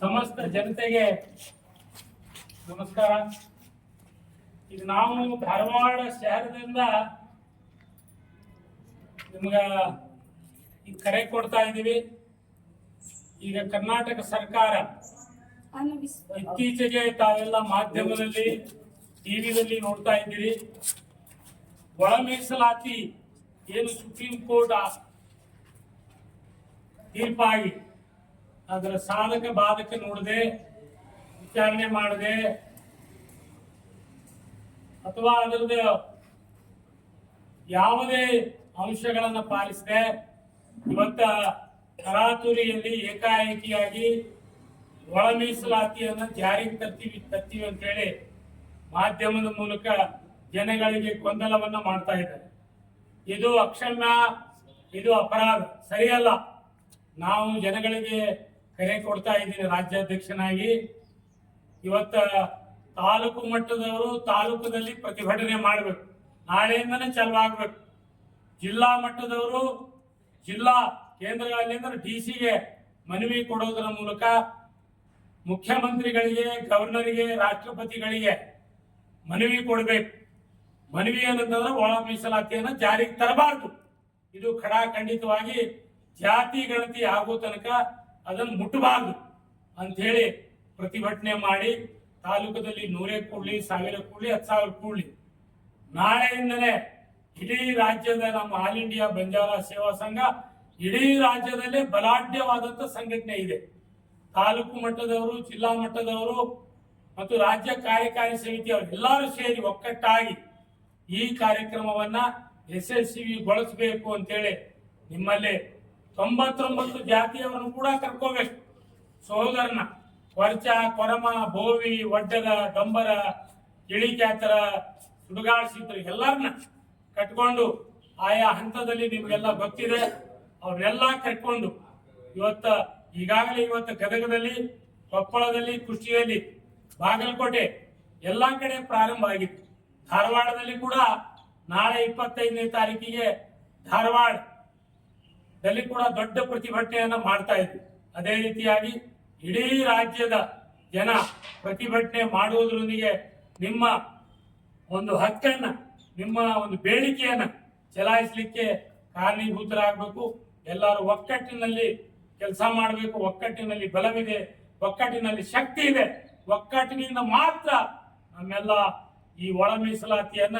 ಸಮಸ್ತ ಜನತೆಗೆ ನಮಸ್ಕಾರ. ಈಗ ನಾವು ಧಾರವಾಡ ಶಹರದಿಂದ ನಿಮ್ಗ ಈ ಕರೆ ಕೊಡ್ತಾ ಇದ್ದೀವಿ. ಈಗ ಕರ್ನಾಟಕ ಸರ್ಕಾರ ಇತ್ತೀಚೆಗೆ ತಾವೆಲ್ಲ ಮಾಧ್ಯಮದಲ್ಲಿ ಟಿವಿದಲ್ಲಿ ನೋಡ್ತಾ ಇದ್ದೀರಿ. ಒಳ ಮೀಸಲಾತಿ ಏನು ಸುಪ್ರೀಂ ಕೋರ್ಟ್ ತೀರ್ಪಾಗಿ ಅದರ ಸಾಧಕ ಬಾಧಕ ನೋಡದೆ, ವಿಚಾರಣೆ ಮಾಡದೆ. ಅಥವಾ ಅದರದ ಯಾವುದೇ ಅಂಶಗಳನ್ನು ಪಾಲಿಸದೆ. ಇವತ್ತ ತರಾತುರಿಯಲ್ಲಿ ಏಕಾಏಕಿಯಾಗಿ ಒಳ ಮೀಸಲಾತಿಯನ್ನು ಜಾರಿಗೆ ತರ್ತೀವಿ ತರ್ತೀವಿ ಅಂತೇಳಿ ಮಾಧ್ಯಮದ ಮೂಲಕ ಜನಗಳಿಗೆ ಗೊಂದಲವನ್ನ ಮಾಡ್ತಾ ಇದ್ದಾರೆ. ಇದು ಅಕ್ಷಮ್ಯ ಇದು ಅಪರಾಧ, ಸರಿಯಲ್ಲ. ನಾವು ಜನಗಳಿಗೆ ಕರೆ ಕೊಡ್ತಾ ಇದ್ದೀನಿ ರಾಜ್ಯಾಧ್ಯಕ್ಷನಾಗಿ. ಇವತ್ತ ತಾಲೂಕು ಮಟ್ಟದವರು ತಾಲೂಕಿನಲ್ಲಿ ಪ್ರತಿಭಟನೆ ಮಾಡಬೇಕು. ನಾಳೆಯಿಂದನೇ ಚಾಲು ಆಗ್ಬೇಕು. ಜಿಲ್ಲಾ ಮಟ್ಟದವರು ಜಿಲ್ಲಾ ಕೇಂದ್ರಗಳಲ್ಲಿ ಡಿ ಸಿಗೆ ಮನವಿ ಕೊಡೋದರ ಮೂಲಕ ಮುಖ್ಯಮಂತ್ರಿಗಳಿಗೆ, ಗವರ್ನರ್ಗೆ, ರಾಷ್ಟ್ರಪತಿಗಳಿಗೆ ಮನವಿ ಕೊಡಬೇಕು. ಮನವಿ ಏನಂತಂದ್ರೆ ಒಳ ಮೀಸಲಾತಿಯನ್ನು ಜಾರಿಗೆ ತರಬಾರದು. ಇದು ಖಡಾಖಂಡಿತವಾಗಿ ಜಾತಿ ಗಣತಿ ಆಗೋ ತನಕ ಅದನ್ನು ಮುಟ್ಟಬಾರದು ಅಂತ ಹೇಳಿ ಪ್ರತಿಭಟನೆ ಮಾಡಿ ತಾಲೂಕದಲ್ಲಿ ನೂರೇ ಕೂಡಲಿ, ಸಾವಿರ ಕೂಡಲಿ, ಹತ್ತು ಸಾವಿರ ಕೂಡಲಿ. ನಾಳೆಯಿಂದನೇ ಇಡೀ ರಾಜ್ಯದ ನಮ್ಮ ಆಲ್ ಇಂಡಿಯಾ ಬಂಜಾರ ಸೇವಾ ಸಂಘ ಇಡೀ ರಾಜ್ಯದಲ್ಲೇ ಬಲಾಢ್ಯವಾದಂಥ ಸಂಘಟನೆ ಇದೆ. ತಾಲೂಕು ಮಟ್ಟದವರು, ಜಿಲ್ಲಾ ಮಟ್ಟದವರು ಮತ್ತು ರಾಜ್ಯ ಕಾರ್ಯಕಾರಿ ಸಮಿತಿಯವರು ಎಲ್ಲರೂ ಸೇರಿ ಒಕ್ಕಟ್ಟಾಗಿ ಈ ಕಾರ್ಯಕ್ರಮವನ್ನ ಯಶಸ್ವಿಗೊಳಿಸಬೇಕು ಅಂತೇಳಿ ನಿಮ್ಮಲ್ಲಿ ತೊಂಬತ್ತೊಂಬತ್ತು ಜಾತಿಯವರನ್ನು ಕೂಡ ಕರ್ಕೋಬೇಕು ಸಹೋದರನ ವರ್ಚ ಕೊರಮ, ಬೋವಿ ಒಡ್ಡದ ಡೊಂಬರ ಇಳಿಕ್ಯಾತರ ಸುಡುಗಾಡಿಸಿದ್ರು ಎಲ್ಲರನ್ನ ಕಟ್ಕೊಂಡು ಆಯಾ ಹಂತದಲ್ಲಿ ನಿಮ್ಗೆಲ್ಲ ಗೊತ್ತಿದೆ. ಅವರೆಲ್ಲ ಕಟ್ಕೊಂಡು ಇವತ್ತ ಈಗಾಗಲೇ ಇವತ್ತು ಗದಗದಲ್ಲಿ, ಕೊಪ್ಪಳದಲ್ಲಿ, ಕುಷ್ಟಿಯಲ್ಲಿ, ಬಾಗಲಕೋಟೆ ಎಲ್ಲ ಕಡೆ ಪ್ರಾರಂಭ ಆಗಿತ್ತು. ಧಾರವಾಡದಲ್ಲಿ ಕೂಡ ನಾಳೆ ಇಪ್ಪತ್ತೈದನೇ ತಾರೀಕಿಗೆ ಧಾರವಾಡ ದಲ್ಲಿ ಕೂಡ ದೊಡ್ಡ ಪ್ರತಿಭಟನೆಯನ್ನ ಮಾಡ್ತಾ ಇದ್ವಿ. ಅದೇ ರೀತಿಯಾಗಿ ಇಡೀ ರಾಜ್ಯದ ಜನ ಪ್ರತಿಭಟನೆ ಮಾಡುವುದರೊಂದಿಗೆ ನಿಮ್ಮ ಒಂದು ಹಕ್ಕನ್ನ, ನಿಮ್ಮ ಒಂದು ಬೇಡಿಕೆಯನ್ನ ಚಲಾಯಿಸಲಿಕ್ಕೆ ಕಾರಣೀಭೂತರಾಗಬೇಕು. ಎಲ್ಲರೂ ಒಕ್ಕಟ್ಟಿನಲ್ಲಿ ಕೆಲಸ ಮಾಡಬೇಕು, ಒಕ್ಕಟ್ಟಿನಲ್ಲಿ ಬಲವಿದೆ, ಒಕ್ಕಟ್ಟಿನಲ್ಲಿ ಶಕ್ತಿ ಇದೆ. ಒಕ್ಕಟ್ಟಿನಿಂದ ಮಾತ್ರ ನಮ್ಮೆಲ್ಲ ಈ ಒಳ ಮೀಸಲಾತಿಯನ್ನ